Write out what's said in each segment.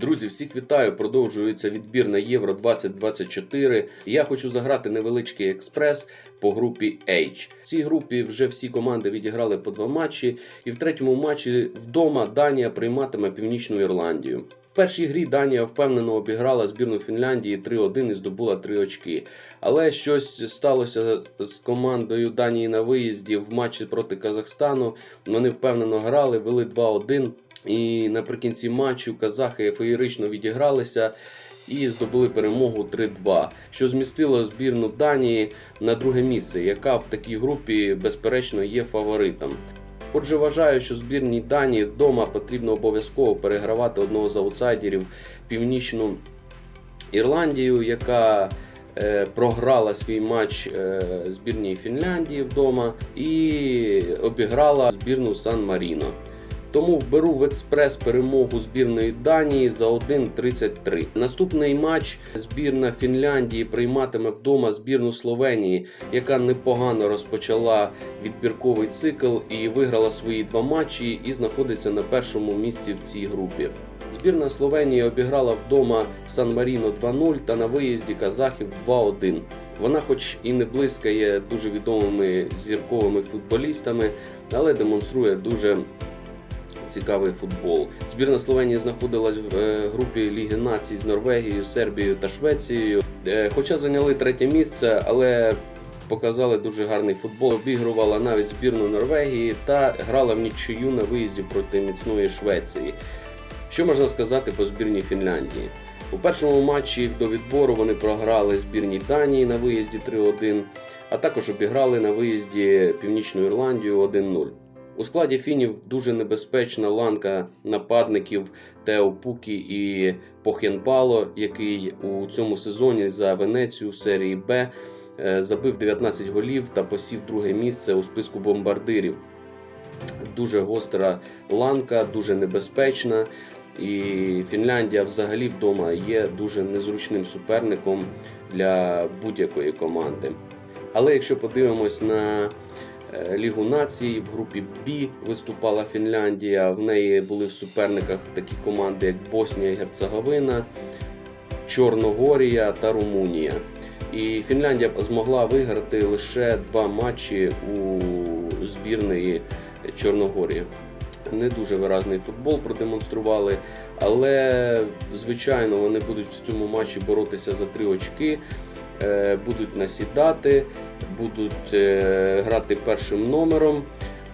Друзі, всіх вітаю! Продовжується відбір на Євро 2024. Я хочу заграти невеличкий експрес по групі H. В цій групі вже всі команди відіграли по два матчі, і в третьому матчі вдома Данія прийматиме Північну Ірландію. В першій грі Данія впевнено обіграла збірну Фінляндії 3-1 і здобула 3 очки. Але щось сталося з командою Данії на виїзді в матчі проти Казахстану. Вони впевнено грали, вели 2-1. І наприкінці матчу казахи феєрично відігралися і здобули перемогу 3-2, що змістило збірну Данії на друге місце, яка в такій групі безперечно є фаворитом. Отже, вважаю, що збірній Данії вдома потрібно обов'язково перегравати одного з аутсайдерів Північну Ірландію, яка е, програла свій матч е, збірній Фінляндії вдома і обіграла збірну Сан Маріно. Тому вберу в експрес перемогу збірної Данії за 1.33. Наступний матч збірна Фінляндії прийматиме вдома збірну Словенії, яка непогано розпочала відбірковий цикл і виграла свої два матчі і знаходиться на першому місці в цій групі. Збірна Словенії обіграла вдома Сан Маріно 2-0 та на виїзді казахів 2-1. Вона, хоч і не блискає дуже відомими зірковими футболістами, але демонструє дуже цікавий футбол. Збірна Словенії знаходилась в е, групі Ліги націй з Норвегією, Сербією та Швецією. Е, Хоча зайняли третє місце, але показали дуже гарний футбол. Обігрувала навіть збірну Норвегії та грала в нічию на виїзді проти міцної Швеції. Що можна сказати по збірній Фінляндії? У першому матчі до відбору вони програли збірній Данії на виїзді 3-1, а також обіграли на виїзді Північну Ірландію 1-0. У складі фінів дуже небезпечна ланка нападників Тео Пукі і Пох'янпало, який у цьому сезоні за Венецію серії Б е, забив 19 голів та посів друге місце у списку бомбардирів. Дуже гостра ланка, дуже небезпечна. І Фінляндія взагалі вдома є дуже незручним суперником для будь-якої команди. Але якщо подивимось на Лігу націй, в групі Б виступала Фінляндія. В неї були в суперниках такі команди, як Боснія і Герцеговина, Чорногорія та Румунія. І Фінляндія змогла виграти лише два матчі у збірної Чорногорії. Не дуже виразний футбол продемонстрували, але звичайно вони будуть в цьому матчі боротися за три очки, е, будуть насідати, будуть е, грати першим номером.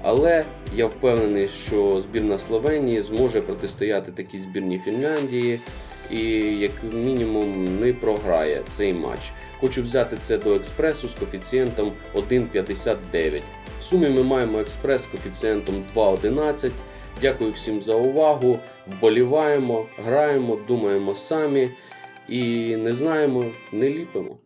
Але я впевнений, що збірна Словенії зможе протистояти такій збірній Фінляндії і як мінімум не програє цей матч. Хочу взяти це до експресу з коефіцієнтом 1,59. В сумі ми маємо експрес з коефіцієнтом 2,11. Дякую всім за увагу. Вболіваємо, граємо, думаємо самі і не знаємо, не ліпимо.